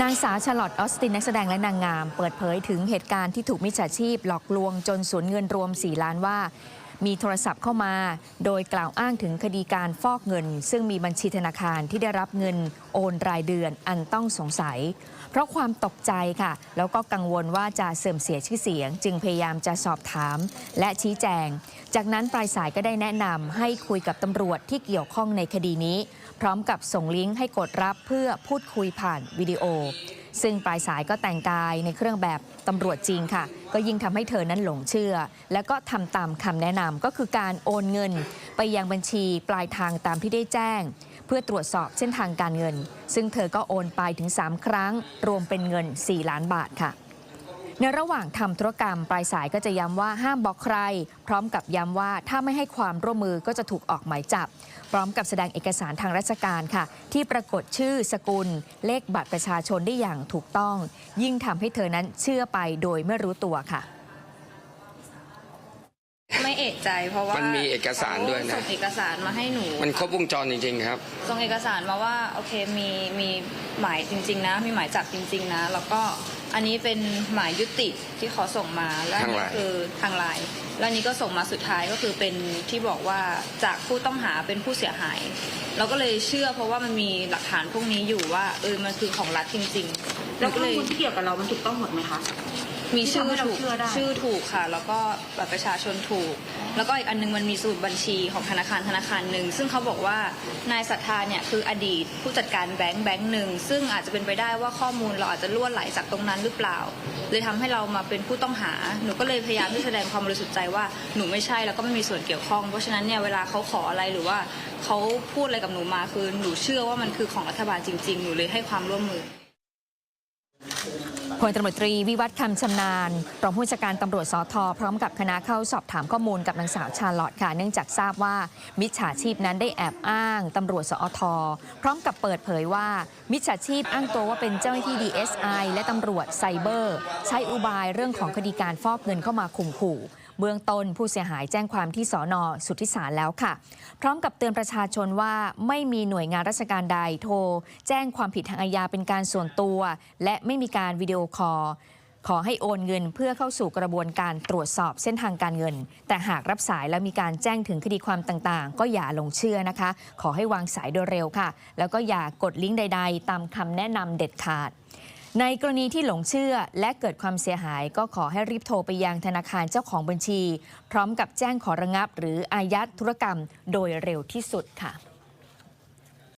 นางสาวชาลอตออสตินนักแสดงและนางงาม เปิดเผยถึงเหตุการณ์ที่ถูกมิจฉาชีพหลอกลวงจนสูญเงินรวม 4 ล้านว่า มีโทรศัพท์เข้ามา โดยกล่าวอ้างถึงคดีการฟอกเงิน ซึ่งมีบัญชีธนาคารที่ได้รับเงินโอนรายเดือนอันต้องสงสัย เพราะความตกใจค่ะ แล้วก็กังวลว่าจะเสื่อมเสียชื่อเสียง จึงพยายามจะสอบถาม และชี้แจง จากนั้นปลายสายก็ได้แนะนำให้คุยกับตำรวจที่เกี่ยวข้องในคดีนี้ พร้อมกับส่งลิงก์ให้กดรับเพื่อพูดคุยผ่านวิดีโอ ซึ่งปลายสายก็แต่งกายในเครื่องแบบตำรวจจริงค่ะ ก็ยิ่งทำให้เธอนั้นหลงเชื่อ และก็ทำตามคำแนะนำก็คือการโอนเงิน ไปยังบัญชีปลายทางตามที่ได้แจ้ง เพื่อตรวจสอบเส้นทางการเงิน ซึ่งเธอก็โอนไปถึง 3 ครั้ง รวมเป็นเงิน 4 ล้านบาทค่ะ ในระหว่างทำธุรกรรม ปลายสายก็จะย้ำว่าห้ามบอกใคร พร้อมกับย้ำว่าถ้าไม่ให้ความร่วมมือก็จะถูกออกหมายจับ พร้อมกับแสดงเอกสารทางราชการค่ะ ที่ปรากฏชื่อสกุล เลขบัตรประชาชนได้อย่างถูกต้อง ยิ่งทำให้เธอนั้นเชื่อไปโดยไม่รู้ตัวค่ะไม่เอกใจเพราะว่ามันมีเอกสารด้วยนะเขาส่งเอกสารมาให้หนู มันครบวงจรจริงๆครับส่งเอกสารมาว่าโอเคมีมีหมายจริง ๆ นะ มีหมายจับจริง ๆ นะ แล้วก็ อันนี้เป็นหมายยุติที่เขาส่งมาแล้วอันนี้ทางไลน์คือทางไลน์แล้วอันนี้ก็ส่งมาสุดท้ายก็คือเป็นที่บอกว่าจากผู้ต้องหาเป็นผู้เสียหาย เราก็เลยเชื่อเพราะว่ามันมีหลักฐานพวกนี้อยู่ว่าเออมันคือของรัฐจริงๆ แล้วก็ข้อเลยมูลที่เกี่ยวกับเรามันถูกต้องหมดไหมคะ มีชื่อที่ทำให้เราถูกเชื่อได้ชื่อถูกค่ะ แล้วก็บัตรประชาชนถูก แล้วก็อีกอันนึงมันมีสมุดบัญชีของธนาคารธนาคารหนึ่งซึ่งเขาบอกว่านายศรัทธาเนี่ยคืออดีตผู้จัดการแบงค์แบงค์หนึ่งซึ่งอาจจะเป็นไปได้ว่าข้อมูลเราอาจจะล่วไหลจากตรงนั้นหรือเปล่าเลยทำให้เรามาเป็นผู้ต้องหาหนูก็เลยพยายามที่แสดงความบริสุทธิ์ใจว่าหนูไม่ใช่แล้วก็ไม่มีส่วนเกี่ยวข้อง เพราะฉะนั้นเนี่ยเวลาเขาขออะไรหรือว่าเขาพูดอะไรกับหนูมาคือหนูเชื่อว่ามันคือของรัฐบาลจริง ๆ หนูเลยให้ความร่วมมือ พลตำรวจตรีวิวัฒน์คำชำนาญรองผู้จัดการตำรวจสอทอพร้อมกับคณะเข้าสอบถามข้อมูลกับนางสาวชาลอตค่ะ เนื่องจากทราบว่ามิจฉาชีพนั้นได้แอบอ้างตำรวจสอทอพร้อมกับเปิดเผยว่า มิจฉาชีพอ้างตัวว่าเป็นเจ้าหน้าที่ DSI และตำรวจไซเบอร์ ใช้อุบายเรื่องของคดีการฟอกเงินเข้ามาข่มขู่ เบื้องต้นผู้เสียหายแจ้งความที่สอนอสุทธิสารแล้วค่ะ พร้อมกับเตือนประชาชนว่าไม่มีหน่วยงานราชการใดโทร แจ้งความผิดทางอาญาเป็นการส่วนตัว และไม่มีการวิดีโอคอลขอให้โอนเงินเพื่อเข้าสู่กระบวนการตรวจสอบเส้นทางการเงิน แต่หากรับสายแล้วมีการแจ้งถึงคดีความต่างๆ ก็อย่าหลงเชื่อนะคะ ขอให้วางสายโดยเร็วค่ะ แล้วก็อย่ากดลิงก์ใด ๆ ตามคำแนะนำเด็ดขาด ในกรณีที่หลงเชื่อและเกิดความเสียหายก็ขอให้รีบโทรไปยังธนาคารเจ้าของบัญชี พร้อมกับแจ้งขอระงับ หรืออายัดธุรกรรมโดยเร็วที่สุดค่ะ